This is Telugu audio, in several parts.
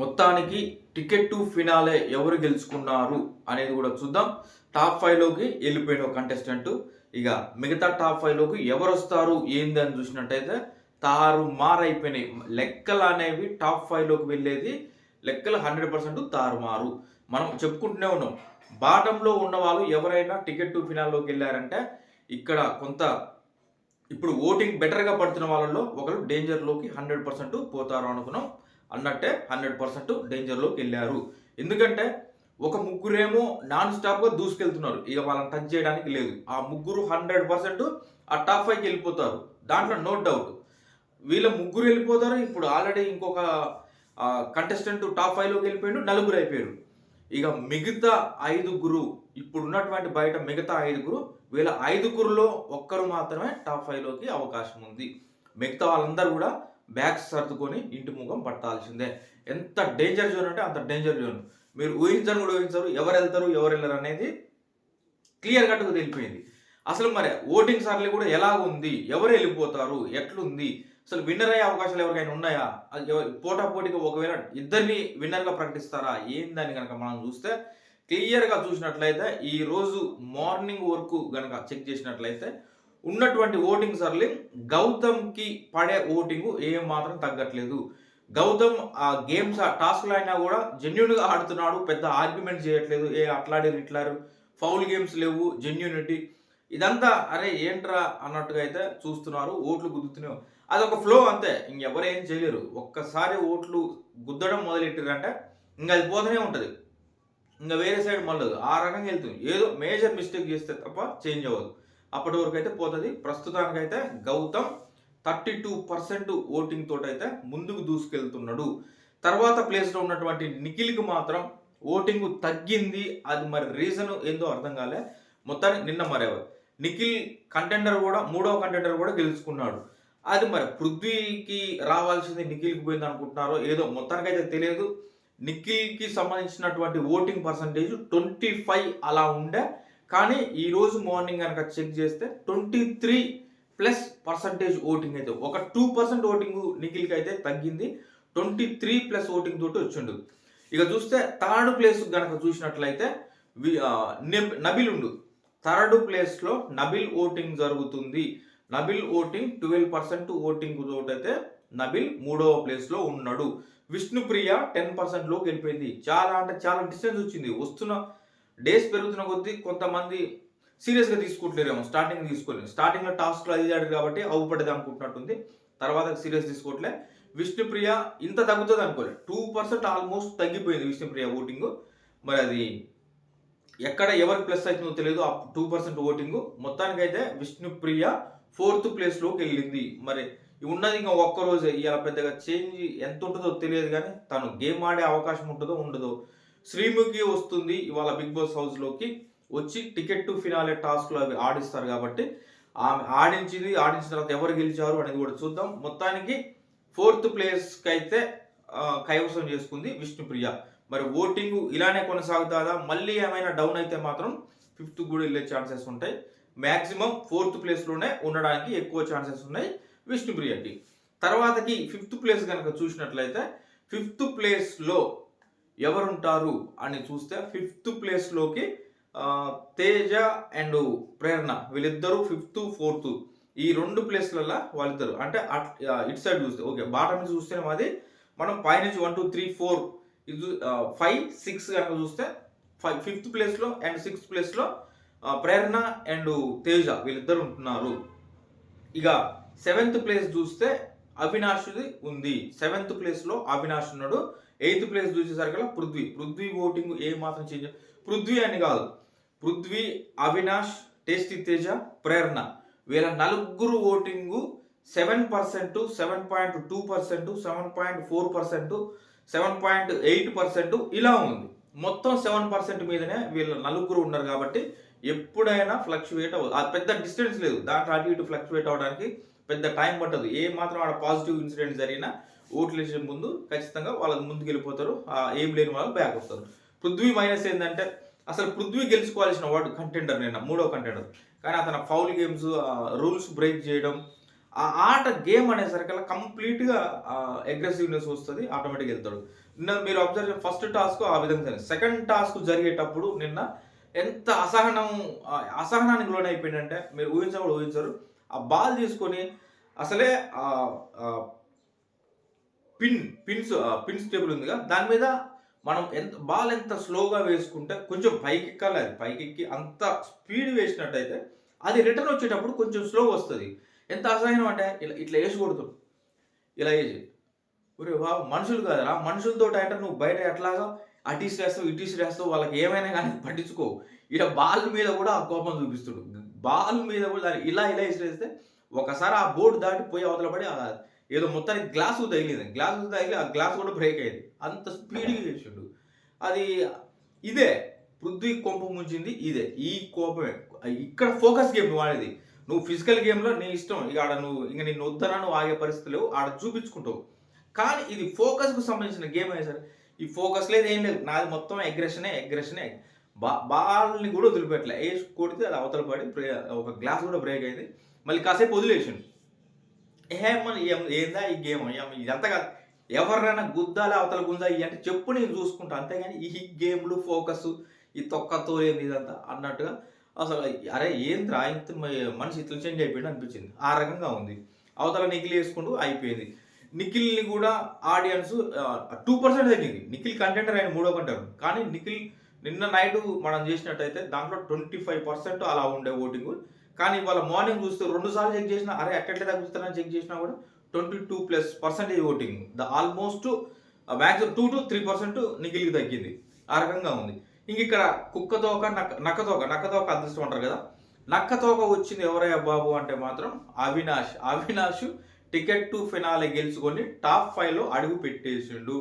మొత్తానికి టికెట్ టు ఫినాలే ఎవరు గెలుచుకున్నారు అనేది కూడా చూద్దాం. టాప్ ఫైవ్లోకి వెళ్ళిపోయిన ఒక కంటెస్టెంట్ ఇక మిగతా టాప్ ఫైవ్లోకి ఎవరు వస్తారు ఏంది అని చూసినట్టయితే తారు మారైపోయినాయి లెక్కలు అనేవి టాప్ ఫైవ్లోకి వెళ్ళేది లెక్కలు హండ్రెడ్ పర్సెంట్ తారుమారు మనం చెప్పుకుంటూనే ఉన్నాం. బాటంలో ఉన్న వాళ్ళు ఎవరైనా టికెట్ టు ఫినాల్లోకి వెళ్ళారంటే ఇక్కడ కొంత ఇప్పుడు ఓటింగ్ బెటర్గా పడుతున్న వాళ్ళలో ఒకరు డేంజర్లోకి హండ్రెడ్ పర్సెంట్ పోతారు అనుకున్నాం. అన్నట్టే హండ్రెడ్ పర్సెంట్ డేంజర్లోకి వెళ్ళారు. ఎందుకంటే ఒక ముగ్గురేమో నాన్ స్టాప్గా దూసుకెళ్తున్నారు. ఇక వాళ్ళని టచ్ చేయడానికి లేదు. ఆ ముగ్గురు హండ్రెడ్ పర్సెంట్ ఆ టాప్ ఫైవ్కి వెళ్ళిపోతారు. దాంట్లో నో డౌట్ వీళ్ళ ముగ్గురు వెళ్ళిపోతారు. ఇప్పుడు ఆల్రెడీ ఇంకొక కంటెస్టెంట్ టాప్ ఫైవ్లోకి వెళ్ళిపోయాడు. నలుగురు అయిపోయారు. ఇక మిగతా ఐదుగురు ఇప్పుడు ఉన్నటువంటి బయట మిగతా ఐదుగురు వీళ్ళ ఐదుగురులో ఒక్కరు మాత్రమే టాప్ ఫైవ్లోకి అవకాశం ఉంది. మిగతా వాళ్ళందరూ కూడా బ్యాగ్స్ సర్దుకొని ఇంటి ముఖం పట్టాల్సిందే. ఎంత డేంజర్ జోన్ అంటే అంత డేంజర్ జోన్ మీరు ఊహించని కూడా ఊహించరు ఎవరు వెళ్తారు ఎవరు వెళ్ళరు అనేది క్లియర్ కట్గా తెలిపోయింది అసలు మరి ఓటింగ్ సర్లీ కూడా ఎలా ఉంది ఎవరు వెళ్ళిపోతారు ఎట్లుంది అసలు విన్నర్ అయ్యే అవకాశాలు ఎవరికైనా ఉన్నాయా? అది పోటీగా ఒకవేళ ఇద్దరిని విన్నర్గా ప్రకటిస్తారా? ఏందని కనుక మనం చూస్తే క్లియర్గా చూసినట్లయితే ఈ రోజు మార్నింగ్ వరకు కనుక చెక్ చేసినట్లయితే ఉన్నటువంటి ఓటింగ్ సర్లింగ్ గౌతమ్కి పడే ఓటింగ్ ఏం మాత్రం తగ్గట్లేదు. గౌతమ్ ఆ గేమ్స్ ఆ టాస్క్లు అయినా కూడా జెన్యున్గా ఆడుతున్నాడు పెద్ద ఆర్గ్యుమెంట్ చేయట్లేదు. ఏ అట్లాడారు ఇట్లారు ఫౌల్ గేమ్స్ లేవు జెన్యునిటీ. ఇదంతా అరే ఏంట్రా అన్నట్టుగా అయితే చూస్తున్నారు. ఓట్లు గుద్దుతున్నాయి అదొక ఫ్లో అంతే. ఇంకెవరేం ఏం చేయలేరు. ఒక్కసారి ఓట్లు గుద్దడం మొదలెట్టారంటే ఇంకా అది పోతూనే ఉంటుంది. ఇంకా వేరే సైడ్ మళ్ళదు ఆ రకంగా వెళ్తుంది. ఏదో మేజర్ మిస్టేక్ చేస్తే తప్ప చేంజ్ అవ్వదు. అప్పటి వరకు అయితే పోతుంది. ప్రస్తుతానికైతే Gautam thirty two percent voting తోటైతే ముందుకు దూసుకెళ్తున్నాడు. తర్వాత ప్లేస్లో ఉన్నటువంటి నిఖిల్కి మాత్రం ఓటింగ్ తగ్గింది. అది మరి రీజన్ ఏందో అర్థం కాలే. మొత్తానికి నిన్న మరేవారు? నిఖిల్ కంటెండర్ కూడా మూడవ కంటెండర్ కూడా గెలుచుకున్నాడు. అది మరి పృథ్వీకి రావాల్సింది నిఖిల్కి పోయింది అనుకుంటున్నారో ఏదో మొత్తానికైతే తెలియదు. నిఖిల్కి సంబంధించినటువంటి ఓటింగ్ పర్సంటేజ్ ట్వంటీ ఫైవ్ అలా ఉండే కానీ ఈ రోజు మార్నింగ్ కనుక చెక్ చేస్తే twenty three plus percentage voting అయితే ఒక టూ పర్సెంట్ ఓటింగ్ నిఖిల్కి అయితే తగ్గింది. ట్వంటీ త్రీ ప్లస్ ఓటింగ్ తోటి వచ్చిండు. ఇక చూస్తే థర్డ్ ప్లేస్ కనుక చూసినట్లయితే వి- నబిల్ ఉండు. థర్డ్ ప్లేస్లో నబిల్ ఓటింగ్ జరుగుతుంది. Nabeel voting twelve percent voting తోటైతే Nabil మూడవ ప్లేస్లో ఉన్నాడు. విష్ణుప్రియ టెన్ పర్సెంట్లో గెలిపోయింది చాలా అంటే చాలా డిస్టెన్స్ వచ్చింది. వస్తున్న డేస్ పెరుగుతున్న కొద్దీ కొంతమంది సీరియస్గా తీసుకుంటలేరేమో స్టార్టింగ్ తీసుకోలేదు. స్టార్టింగ్లో టాస్క్లో అది ఆడారు కాబట్టి అవుపడేది అనుకుంటున్నట్టుంది. తర్వాత సీరియస్ తీసుకోవట్లే. విష్ణుప్రియ ఇంత తగ్గుతుంది అనుకోలేదు టూ పర్సెంట్ ఆల్మోస్ట్ తగ్గిపోయింది విష్ణుప్రియ ఓటింగ్. మరి అది ఎక్కడ ఎవరికి ప్లస్ అవుతుందో తెలియదు. ఆ టూ పర్సెంట్ ఓటింగ్ మొత్తానికైతే విష్ణుప్రియ ఫోర్త్ ప్లేస్లోకి వెళ్ళింది. మరి ఉన్నది ఇంకా ఒక్క రోజే. ఇలా పెద్దగా చేంజ్ ఎంత ఉంటుందో తెలియదు కానీ తను గేమ్ ఆడే అవకాశం ఉంటుందో ఉండదో శ్రీముఖి వస్తుంది ఇవాళ బిగ్ బాస్ హౌస్లోకి వచ్చి టికెట్ టు ఫినాలే టాస్క్లు అవి ఆడిస్తారు కాబట్టి ఆమె ఆడించింది ఆడించిన తర్వాత ఎవరు గెలిచారు అనేది కూడా చూద్దాం. మొత్తానికి ఫోర్త్ ప్లేస్కి అయితే కైవసం చేసుకుంది విష్ణుప్రియ. మరి ఓటింగ్ ఇలానే కొనసాగుతుందా? మళ్ళీ ఏమైనా డౌన్ అయితే మాత్రం ఫిఫ్త్ కూడా వెళ్ళే ఛాన్సెస్ ఉంటాయి. మ్యాక్సిమం ఫోర్త్ ప్లేస్లోనే ఉండడానికి ఎక్కువ ఛాన్సెస్ ఉన్నాయి విష్ణుప్రియకి. తర్వాతకి ఫిఫ్త్ ప్లేస్ కనుక చూసినట్లయితే ఫిఫ్త్ ప్లేస్లో ఎవరుంటారు అని చూస్తే ఫిఫ్త్ ప్లేస్లోకి తేజ అండ్ ప్రేరణ. వీళ్ళిద్దరూ ఫిఫ్త్ ఫోర్త్. ఈ రెండు ప్లేస్లలో వాళ్ళిద్దరు. అంటే అట్ ఇట్ ఇటు సైడ్ చూస్తే ఓకే బాటమ్ నుంచి చూస్తే మాది. మనం పైనుంచి వన్ టూ త్రీ ఫోర్ ఇది ఫైవ్ సిక్స్ కనుక చూస్తే ఫైవ్ ఫిఫ్త్ ప్లేస్లో అండ్ సిక్స్త్ ప్లేస్లో ప్రేరణ అండ్ తేజ వీళ్ళిద్దరు ఉంటున్నారు. ఇక సెవెంత్ ప్లేస్ చూస్తే అవినాష్ది ఉంది. సెవెంత్ ప్లేస్లో అవినాష్ ఉన్నాడు. ఎయిత్ ప్లేస్ చూసేసరికి పృథ్వీ. పృథ్వీ ఓటింగ్ ఏ మాత్రం చేంజ్ పృథ్వీ అని కాదు. పృథ్వీ అవినాష్ టేస్టీ తేజ ప్రేరణ. వీళ్ళ నలుగురు voting seven percent seven point two percent seven point four percent seven point eight percent ఇలా ఉంది. మొత్తం సెవెన్ పర్సెంట్ మీదనే వీళ్ళ నలుగురు ఉన్నారు కాబట్టి ఎప్పుడైనా ఫ్లక్చువేట్ అవ్వదు. పెద్ద డిస్టెన్స్ లేదు. దాంట్లో అటు ఇటు ఫ్లక్చువేట్ అవ్వడానికి పెద్ద టైం పట్టదు. ఏ మాత్రం ఆడ పాజిటివ్ ఇన్సిడెంట్ జరిగినా ఓట్లు వేసే ముందు ఖచ్చితంగా వాళ్ళకి ముందుకు వెళ్ళిపోతారు ఆ ఏం లేని వాళ్ళు బ్యాక్ వస్తారు పృథ్వీ మైనస్ ఏంటంటే అసలు పృథ్వీ గెలుచుకోవాల్సిన వాడు కంటెండర్ నిన్న మూడో కంటెండర్ కానీ అతను ఫౌల్ గేమ్స్ రూల్స్ బ్రేక్ చేయడం ఆ ఆట గేమ్ అనేసరికల్లా కంప్లీట్గా అగ్రెసివ్నెస్ వస్తుంది ఆటోమేటిక్గా వెళ్తాడు. నిన్న మీరు అబ్జర్వ్ ఫస్ట్ టాస్క్ ఆ విధంగా సెకండ్ టాస్క్ జరిగేటప్పుడు నిన్న ఎంత అసహనం అసహనానికి లోనైపోయిందంటే మీరు ఊహించకూడదు ఊహించరు. ఆ బాల్ తీసుకొని అసలే ఆ, పిన్ పిన్స్ ఆ, పిన్స్ టేబుల్ ఉందిగా. దాని మీద మనం ఎంత బాల్ ఎంత స్లోగా వేసుకుంటే కొంచెం పైకి ఎక్కాలి అది. పైకి ఎక్కి అంత స్పీడ్ వేసినట్టయితే అది రిటర్న్ వచ్చేటప్పుడు కొంచెం స్లో వస్తుంది. ఎంత అసహ్యం అంటే ఇలా ఇట్లా వేసి కొడుతుంది ఇలా వేసి ఒరే బాబు మనుషులు కాదురా. మనుషులతో అంటే నువ్వు బయట ఎట్లాగా అటీస్ వేస్తావు ఇటీస్ వేస్తావు వాళ్ళకి ఏమైనా కానీ పట్టించుకో. ఇలా బాల్ మీద కూడా ఆ కోపం చూపిస్తుడు. బాల్ మీద కూడా దాన్ని ఇలా ఇలా వేస్తే ఒకసారి ఆ బోర్డు దాటి పోయి అవతల పడి ఏదో మొత్తానికి గ్లాసు తగిలింది. గ్లాసు తగిలి ఆ గ్లాస్ కూడా బ్రేక్ అయ్యింది అంత స్పీడ్గా చేసిండు. అది ఇదే. పృథ్వీ కొంప ముంచింది ఇదే. ఈ కోపమే. ఇక్కడ ఫోకస్ గేమ్ నువ్వు ఆడేది. నువ్వు ఫిజికల్ గేమ్లో నీ ఇష్టం. ఇక ఆడ నువ్వు ఇంకా నేను వద్దనా నువ్వు ఆగే పరిస్థితి లేవు. ఆడ చూపించుకుంటావు. కానీ ఇది ఫోకస్కు సంబంధించిన గేమ్ అయ్యే సరే? ఈ ఫోకస్ లేదు ఏం లేదు. నాది మొత్తం అగ్రెషనే అగ్రెషనే బా బాల్ని కూడా వదిలిపెట్టలే. వేసి కొడితే అది అవతల పడి ఒక గ్లాస్ కూడా బ్రేక్ అయింది. మళ్ళీ కాసేపు వదిలేసిండు. ఏమని ఏందా ఈ గేమ్? ఏం ఇదంతా కాదు. ఎవరినైనా గుద్దాలి అవతల గుందా ఇవి అంటే చెప్పు నేను చూసుకుంటా. అంతేగాని ఈ గేమ్లు ఫోకస్ ఈ తొక్కతో ఏంది ఇదంతా అన్నట్టుగా అసలు అరే ఏంద్రా ఇంత మనిషి ఇట్లా చేంజ్ అయిపోయింది అనిపించింది. ఆ రకంగా ఉంది. అవతల నిఖిల్ వేసుకుంటూ అయిపోయింది. నిఖిల్ని కూడా ఆడియన్స్ టూ పర్సెంట్ తగ్గింది. నిఖిల్ కంటెండర్ ఆయన మూడో కంటారు కానీ నిఖిల్ నిన్న నైట్ మనం చేసినట్టయితే దాంట్లో ట్వంటీ ఫైవ్ పర్సెంట్ అలా ఉండే ఓటింగ్. కానీ ఇవాళ మార్నింగ్ చూస్తే రెండు సార్లు చెక్ చేసినా అరే ఎక్కడెట్లా తగ్గుతానని చెక్ చేసినా కూడా twenty two plus percentage voting. The almost maximum two to three percent నిఖిల్కి తగ్గింది. ఆ రకంగా ఉంది. ఇంక ఇక్కడ కుక్కతోక నక్క నక్కతోక నక్కతోక అదృష్టం అంటారు కదా. నక్కతోక వచ్చింది ఎవరయ్యా బాబు అంటే మాత్రం Avinash. Avinash ticket to finale గెలుచుకొని top ఫైవ్లో అడుగు పెట్టేసిండు.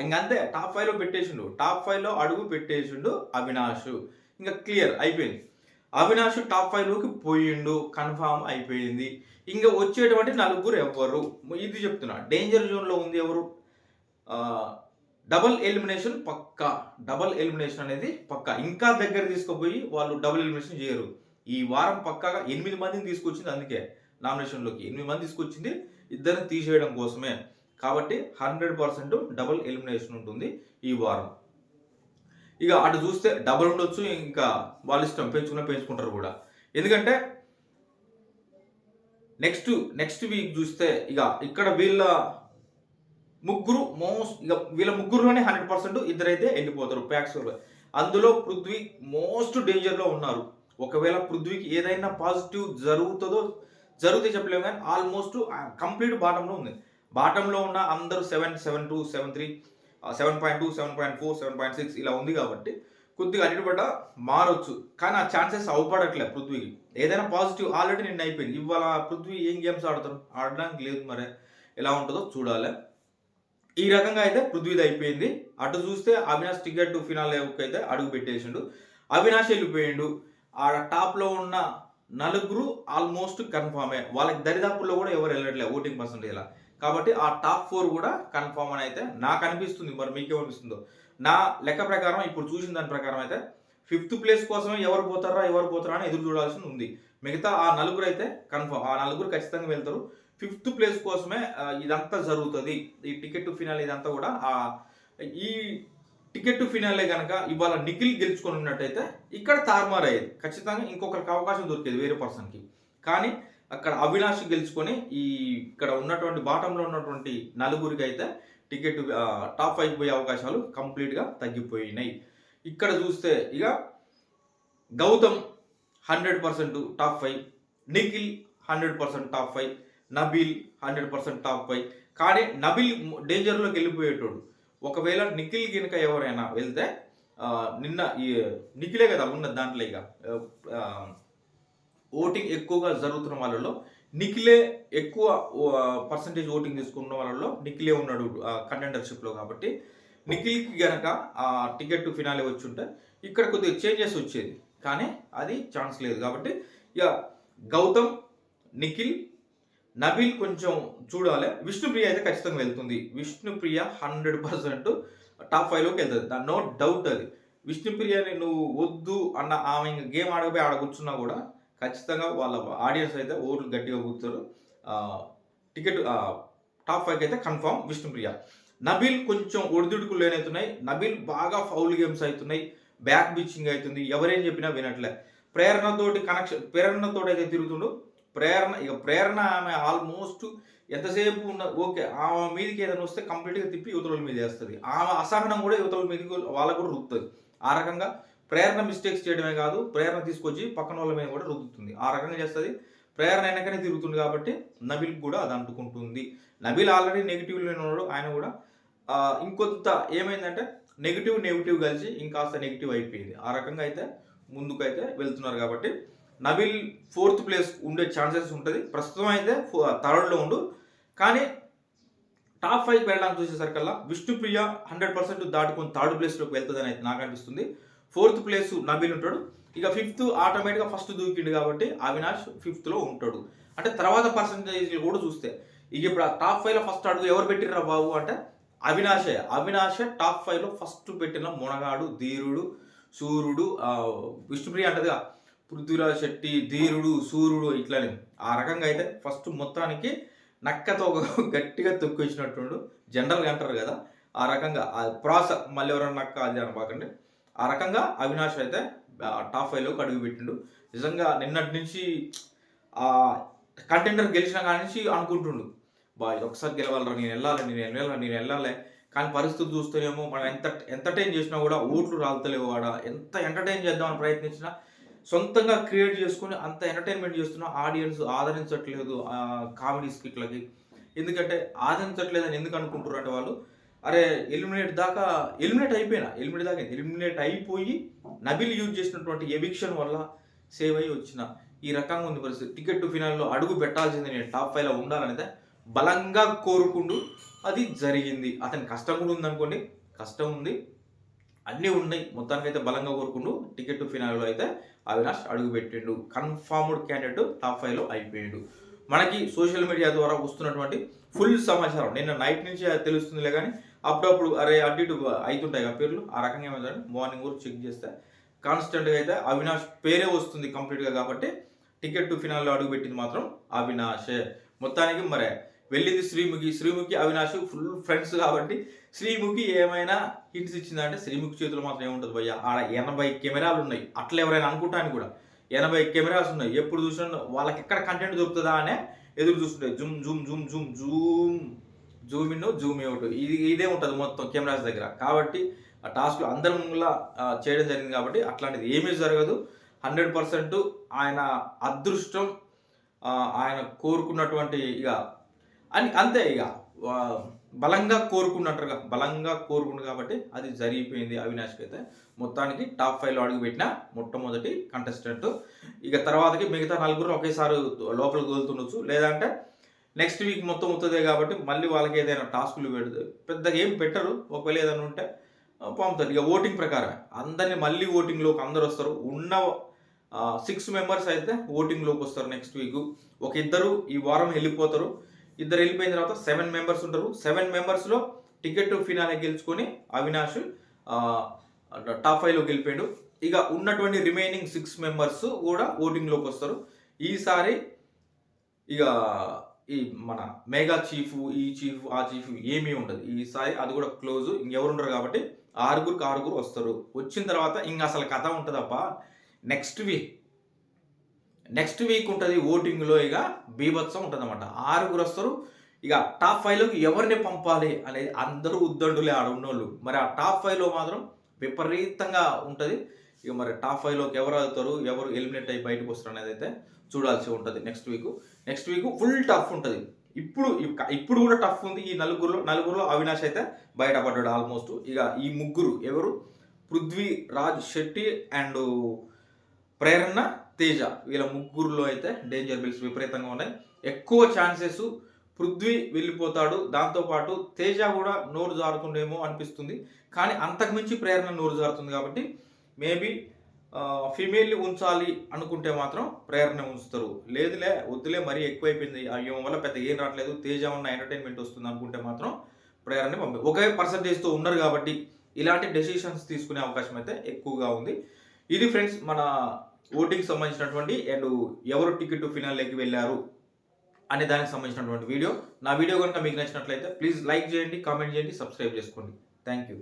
ఇంకంతే టాప్ ఫైవ్లో పెట్టేసిండు. టాప్ ఫైవ్లో అడుగు పెట్టేసిండు అవినాష్. ఇంకా క్లియర్ అయిపోయింది. అవినాష్ టాప్ ఫైవ్లోకి పోయిండు కన్ఫామ్ అయిపోయింది. ఇంకా వచ్చేటువంటి నలుగురు ఎవరు? ఇది చెప్తున్నా డేంజర్ జోన్లో ఉంది ఎవరు? డబల్ ఎలిమినేషన్ పక్కా. డబల్ ఎలిమినేషన్ అనేది పక్కా. ఇంకా దగ్గర తీసుకుపోయి వాళ్ళు డబుల్ ఎలిమినేషన్ చేయరు. ఈ వారం పక్కాగా ఎనిమిది మందిని తీసుకొచ్చింది అందుకే నామినేషన్లోకి ఎనిమిది మంది తీసుకొచ్చింది ఇద్దరిని తీసేయడం కోసమే. కాబట్టి హండ్రెడ్ పర్సెంట్ డబుల్ ఎలిమినేషన్ ఉంటుంది ఈ వారం. ఇక అటు చూస్తే డబుల్ ఉండొచ్చు ఇంకా వాళ్ళ ఇష్టం పెంచుకున్నా పెంచుకుంటారు కూడా. ఎందుకంటే నెక్స్ట్ నెక్స్ట్ వీక్ చూస్తే ఇక ఇక్కడ వీళ్ళ ముగ్గురు మోస్ట్ ఇక వీళ్ళ ముగ్గురులోనే హండ్రెడ్ పర్సెంట్ ఇద్దరైతే వెళ్ళిపోతారు ప్యాక్స్ అందులో పృథ్వీ మోస్ట్ డేంజర్లో ఉన్నారు. ఒకవేళ పృథ్వీకి ఏదైనా పాజిటివ్ జరుగుతుందో జరిగితే చెప్పలేము కానీ ఆల్మోస్ట్ కంప్లీట్ బాటంలో ఉంది. బాటంలో ఉన్న అందరూ seven seven two seven three seven point two seven point four seven point six ఇలా ఉంది కాబట్టి కొద్దిగా అడిపడ్డ మారొచ్చు. కానీ ఆ ఛాన్సెస్ అవపడట్లే పృథ్వీకి. ఏదైనా పాజిటివ్ ఆల్రెడీ నిన్న అయిపోయింది. ఇవాళ పృథ్వీ ఏం గేమ్స్ ఆడతారు? ఆడడానికి లేదు మరి. ఎలా ఉంటుందో చూడాలి. ఈ రకంగా అయితే పృథ్వీది అయిపోయింది. అటు చూస్తే అవినాష్ టికెట్ టు ఫినాల్ అయితే అడుగు పెట్టేసిండు. అవినాష్ వెళ్ళిపోయిండు. ఆడ టాప్లో ఉన్న నలుగురు ఆల్మోస్ట్ కన్ఫామే వాళ్ళకి దరిదాపుల్లో కూడా ఎవరు వెళ్ళట్లేదు ఓటింగ్ పర్సెంటేజ్ ఇలా కాబట్టి ఆ టాప్ ఫోర్ కూడా కన్ఫామ్ అని అయితే నాకు అనిపిస్తుంది మరి మీకేమనిపిస్తుందో నా లెక్క ప్రకారం ఇప్పుడు చూసిన దాని ప్రకారం అయితే ఫిఫ్త్ ప్లేస్ కోసమే ఎవరు పోతారా ఎవరు పోతారా అని ఎదురు చూడాల్సి ఉంది. మిగతా ఆ నలుగురు అయితే కన్ఫామ్ ఆ నలుగురు ఖచ్చితంగా వెళ్తారు. ఫిఫ్త్ ప్లేస్ కోసమే ఇదంతా జరుగుతుంది. ఈ టికెట్ టు ఫినాల్ ఇదంతా కూడా ఆ ఈ టికెట్ టు ఫినాలే కనుక ఇవాళ నిఖిల్ గెలుచుకొని ఉన్నట్టయితే ఇక్కడ తారుమారు అయ్యేది ఖచ్చితంగా ఇంకొకరికి అవకాశం దొరికేది వేరే పర్సన్కి. కానీ అక్కడ అవినాష్ గెలుచుకొని ఈ ఇక్కడ ఉన్నటువంటి బాటంలో ఉన్నటువంటి నలుగురికి అయితే టికెట్ టాప్ ఫైవ్ పోయే అవకాశాలు కంప్లీట్గా తగ్గిపోయినాయి. ఇక్కడ చూస్తే ఇక Gautham hundred percent top five Nikhil hundred percent top five Nabeel hundred percent top five కానీ నబీల్ డేంజర్లోకి వెళ్ళిపోయేటోడు. ఒకవేళ నిఖిల్ గినక ఎవరైనా వెళ్తే నిన్న ఈ నిఖిలే కదా ఉన్న దాంట్లో ఇక ఓటింగ్ ఎక్కువగా జరుగుతున్న వాళ్ళలో నిఖిలే ఎక్కువ పర్సంటేజ్ ఓటింగ్ తీసుకున్న వాళ్ళలో నిఖిలే ఉన్నాడు కంటెండర్షిప్లో కాబట్టి. నిఖిల్కి గనక ఆ టికెట్ ఫినాలే వచ్చి ఉంటే ఇక్కడ కొద్దిగా చేంజెస్ వచ్చేది. కానీ అది ఛాన్స్ లేదు కాబట్టి ఇక గౌతమ్ నిఖిల్ నబీల్ కొంచెం చూడాలి. విష్ణుప్రియ అయితే ఖచ్చితంగా వెళ్తుంది. విష్ణుప్రియ హండ్రెడ్ పర్సెంట్ టాప్ ఫైవ్లోకి వెళ్తుంది. దాని నో డౌట్ అది. విష్ణుప్రియని నువ్వు వద్దు అన్న ఆమె గేమ్ ఆడకపోయి ఆడ కూర్చున్నా కూడా ఖచ్చితంగా వాళ్ళ ఆడియన్స్ అయితే ఓట్లు గట్టిగా కూర్చోరు. టికెట్ టాప్ ఫైవ్కి అయితే కన్ఫామ్ విష్ణుప్రియ. నబీల్ కొంచెం ఒడిదుడుకులు లేనవుతున్నాయి నబీల్ బాగా ఫౌల్ గేమ్స్ అవుతున్నాయి బ్యాక్ బిచ్చింగ్ అవుతుంది ఎవరేం చెప్పినా వినట్లే. ప్రేరణతోటి కనెక్షన్ ప్రేరణతోటి అయితే తిరుగుతుండు. ప్రేరణ ఇక ప్రేరణ ఆమె ఆల్మోస్ట్ ఎంతసేపు ఉన్న ఓకే ఆమె మీదకి ఏదైనా వస్తే కంప్లీట్గా తిప్పి యువతల మీద వేస్తుంది. ఆమె అసహనం కూడా యువతల మీదకి వాళ్ళకు కూడా రుక్తుంది ఆ రకంగా ప్రేరణ మిస్టేక్స్ చేయడమే కాదు ప్రేరణ తీసుకొచ్చి పక్కన వాళ్ళ మీద కూడా రుద్దుతుంది. ఆ రకంగా చేస్తుంది. ప్రేరణ వెనకనే తిరుగుతుంది కాబట్టి నబిల్ కూడా అది అంటుకుంటుంది. నబిల్ ఆల్రెడీ నెగిటివ్లో ఉన్నాడు. ఆయన కూడా ఇంకొంత ఏమైందంటే నెగిటివ్ నెగిటివ్ కలిసి ఇంకాస్త నెగిటివ్ అయిపోయింది. ఆ రకంగా అయితే ముందుకైతే వెళ్తున్నారు కాబట్టి నబిల్ ఫోర్త్ ప్లేస్ ఉండే ఛాన్సెస్ ఉంటుంది. ప్రస్తుతం అయితే థర్డ్లో ఉండు. కానీ టాప్ ఫైవ్ వెళ్ళడానికి చూసేసరికల్లా విష్ణుప్రియ హండ్రెడ్ పర్సెంట్ దాటుకొని థర్డ్ ప్లేస్లోకి వెళ్తుందని అయితే నాకు అనిపిస్తుంది. ఫోర్త్ ప్లేస్ నబీల్ ఉంటాడు. ఇక ఫిఫ్త్ ఆటోమేటిక్గా ఫస్ట్ దూకిండు కాబట్టి అవినాష్ ఫిఫ్త్లో ఉంటాడు. అంటే తర్వాత పర్సంటేజ్లు కూడా చూస్తే ఇక ఇప్పుడు ఆ టాప్ ఫైవ్లో ఫస్ట్ అడుగు ఎవరు పెట్టినరా బాబు అంటే అవినాషే. అవినాషే టాప్ ఫైవ్లో ఫస్ట్ పెట్టిన మునగాడు ధీరుడు సూర్యుడు విష్ణుప్రియ అంటదిగా పృథ్వీరాజ్ శెట్టి ధీరుడు సూర్యుడు ఇట్లానే. ఆ రకంగా అయితే ఫస్ట్ మొత్తానికి నక్కతో గట్టిగా తొక్కొచ్చినట్టుండు జనరల్గా అంటారు కదా ఆ రకంగా. ఆ ప్రాస మళ్ళీ ఎవరైనా నక్క అది అనబాకండి ఆ రకంగా అవినాష్ అయితే టాప్ ఫైవ్లోకి అడుగు పెట్టిండు. నిజంగా నిన్నటి నుంచి ఆ కంటెండర్ గెలిచిన కాడి నుంచి అనుకుంటుండు. బా ఒకసారి గెలవాలరా నేను వెళ్ళాలి నేను వెళ్ళాలి నేను వెళ్ళాలి. కానీ పరిస్థితి చూస్తేనేమో మనం ఎంత ఎంటర్టైన్ చేసినా కూడా ఓట్లు రాలుతలేవు వాడ ఎంత ఎంటర్టైన్ చేద్దామని ప్రయత్నించినా సొంతంగా క్రియేట్ చేసుకుని అంత ఎంటర్టైన్మెంట్ చేస్తున్నా ఆడియన్స్ ఆదరించట్లేదు కామెడీ స్కిట్లకి ఎందుకంటే ఆదరించట్లేదని ఎందుకు అనుకుంటున్నారు అంటే వాళ్ళు అరే ఎలిమినేట్ దాకా ఎలిమినేట్ అయిపోయినా ఎలిమినేట్ దాకా ఎలిమినేట్ అయిపోయి నబిల్ యూజ్ చేసినటువంటి ఎవిక్షన్ వల్ల సేవ్ అయ్యి వచ్చిన ఈ రకంగా ఉంది పరిస్థితి. టికెట్ టు ఫినాల్లో అడుగు పెట్టాల్సింది నేను టాప్ ఫైవ్లో ఉండాలనేది బలంగా కోరుకుంటూ అది జరిగింది. అతని కష్టం కూడా ఉందనుకోండి కష్టం ఉంది. అన్నీ ఉన్నాయి. మొత్తానికి అయితే బలంగా కోరుకుంటూ టికెట్ టు ఫినాల్లో అయితే అవినాష్ అడుగు పెట్టిండు. కన్ఫామ్డ్ క్యాండిడేట్ టాప్ ఫైవ్లో అయిపోయాడు. మనకి సోషల్ మీడియా ద్వారా వస్తున్నటువంటి ఫుల్ సమాచారం. నిన్న నైట్ నుంచి తెలుస్తుందిలే కానీ అప్పుడప్పుడు అరే అటు ఇటు అవుతుంటాయి కదా పేర్లు. ఆ రకంగా ఏమైందంటే మార్నింగ్ కూడా చెక్ చేస్తే. కాన్స్టెంట్గా అయితే అవినాష్ పేరే వస్తుంది కంప్లీట్గా కాబట్టి టికెట్ టు ఫినాల్లో అడుగుపెట్టింది మాత్రం అవినాషే. మొత్తానికి మరే వెళ్ళింది శ్రీముఖి. శ్రీముఖి అవినాష్ ఫుల్ ఫ్రెండ్స్ కాబట్టి శ్రీముఖి ఏమైనా హింట్స్ ఇచ్చిందంటే శ్రీముఖి చేతులు మాత్రం ఏముంటుంది భయ్య. ఆడ ఎనభై కెమెరాలు ఉన్నాయి. అట్లా ఎవరైనా అనుకుంటాను కూడా ఎనభై కెమెరాస్ ఉన్నాయి. ఎప్పుడు చూసినా వాళ్ళకి ఎక్కడ కంటెంట్ దొరుకుతుందా అనే ఎదురు చూస్తుంటాయి zoom zoom zoom zoom zoom zoom in zoom out. ఇది ఇదే ఉంటుంది మొత్తం కెమెరాస్ దగ్గర. కాబట్టి ఆ టాస్క్ అందరి ముందులా చేయడం జరిగింది కాబట్టి అట్లాంటిది ఏమీ జరగదు. హండ్రెడ్ పర్సెంట్ ఆయన అదృష్టం ఆయన కోరుకున్నటువంటి ఇక అని అంతే ఇక బలంగా కోరుకున్నట్టుగా బలంగా కోరుకుండు కాబట్టి అది జరిగిపోయింది అవినాష్కి అయితే మొత్తానికి టాప్ ఫైవ్లో అడుగుపెట్టిన మొట్టమొదటి కంటెస్టెంట్ ఇక తర్వాతకి మిగతా నలుగురు ఒకేసారి లోపలికి వదులుతుండొచ్చు. లేదంటే నెక్స్ట్ వీక్ మొత్తం వస్తుంది కాబట్టి మళ్ళీ వాళ్ళకి ఏదైనా టాస్కులు పెడితే పెద్దగా ఏం పెట్టరు. ఒకవేళ ఏదైనా ఉంటే పంపుతారు. ఇక ఓటింగ్ ప్రకారమే. అందరినీ మళ్ళీ ఓటింగ్లోకి అందరు వస్తారు. ఉన్న సిక్స్ మెంబర్స్ అయితే ఓటింగ్లోకి వస్తారు నెక్స్ట్ వీక్ ఒక ఇద్దరు ఈ వారం వెళ్ళిపోతారు. ఇద్దరు వెళ్ళిపోయిన తర్వాత సెవెన్ మెంబర్స్ ఉంటారు. సెవెన్ మెంబర్స్లో టికెట్ ఫినాలే గెలుచుకొని అవినాష్ టాప్ ఫైవ్లోకి వెళ్ళిపోయాడు ఇక ఉన్నటువంటి రిమైనింగ్ సిక్స్ మెంబర్స్ కూడా ఓటింగ్లోకి వస్తారు. ఈసారి ఇక ఈ మన మెగా చీఫ్ ఈ చీఫ్ ఆ చీఫ్ ఏమీ ఉండదు. ఈసారి అది కూడా క్లోజ్. ఇంకెవరు ఉండరు కాబట్టి ఆరుగురికి ఆరుగురు వస్తారు. వచ్చిన తర్వాత ఇంక అసలు కథ ఉంటుందప్ప. నెక్స్ట్ వీక్ నెక్స్ట్ వీక్ ఉంటుంది ఓటింగ్లో ఇక బీభత్సం ఉంటుంది అనమాట ఆరుగురు వస్తారు. ఇక టాప్ ఫైవ్లోకి ఎవరిని పంపాలి అనేది అందరూ ఉద్దండులే ఆడ ఉన్నోళ్ళు మరి ఆ టాప్ ఫైవ్లో మాత్రం విపరీతంగా ఉంటుంది. ఇక మరి టాప్ ఫైవ్లోకి ఎవరు అవుతారు ఎవరు ఎలిమినేట్ అయ్యి బయటకు వస్తారు అనేది అయితే చూడాల్సి ఉంటుంది next week. Next week full tough ఉంటుంది. ఇప్పుడు ఇక- ఇప్పుడు కూడా టఫ్ ఉంది. ఈ నలుగురులో నలుగురులో అవినాష్ అయితే బయటపడ్డాడు ఆల్మోస్ట్. ఇక ఈ ముగ్గురు ఎవరు? పృథ్వీ రాజ్ శెట్టి అండ్ ప్రేరణ తేజ. వీళ్ళ ముగ్గురులో అయితే డేంజర్ బిల్స్ విపరీతంగా ఉన్నాయి. ఎక్కువ ఛాన్సెస్ పృథ్వీ వెళ్ళిపోతాడు. దాంతోపాటు తేజ కూడా నోరు జారుతుండేమో అనిపిస్తుంది. కానీ అంతకుమించి ప్రేరణ నోరు జారుతుంది కాబట్టి మేబీ ఫీమేల్ని ఉంచాలి అనుకుంటే మాత్రం ప్రేరణ ఉంచుతారు. లేదులే వద్దులే మరీ ఎక్కువైపోయింది. అయ్యో వల్ల పెద్ద ఏం రావట్లేదు. తేజ ఉన్న ఎంటర్టైన్మెంట్ వస్తుంది అనుకుంటే మాత్రం ప్రేరణ పంపి. ఒకే పర్సంటేజ్తో ఉన్నారు కాబట్టి ఇలాంటి డెసిషన్స్ తీసుకునే అవకాశం అయితే ఎక్కువగా ఉంది. ఇది ఫ్రెండ్స్ మన ఓటింగ్ సంబంధించినటువంటి అండ్ ఎవరు టికెట్ ఫినాల్లోకి వెళ్ళారు అనే దానికి సంబంధించినటువంటి వీడియో. నా వీడియో కనుక మీకు నచ్చినట్లయితే ప్లీజ్ లైక్ చేయండి కామెంట్ చేయండి సబ్స్క్రైబ్ చేసుకోండి. Thank you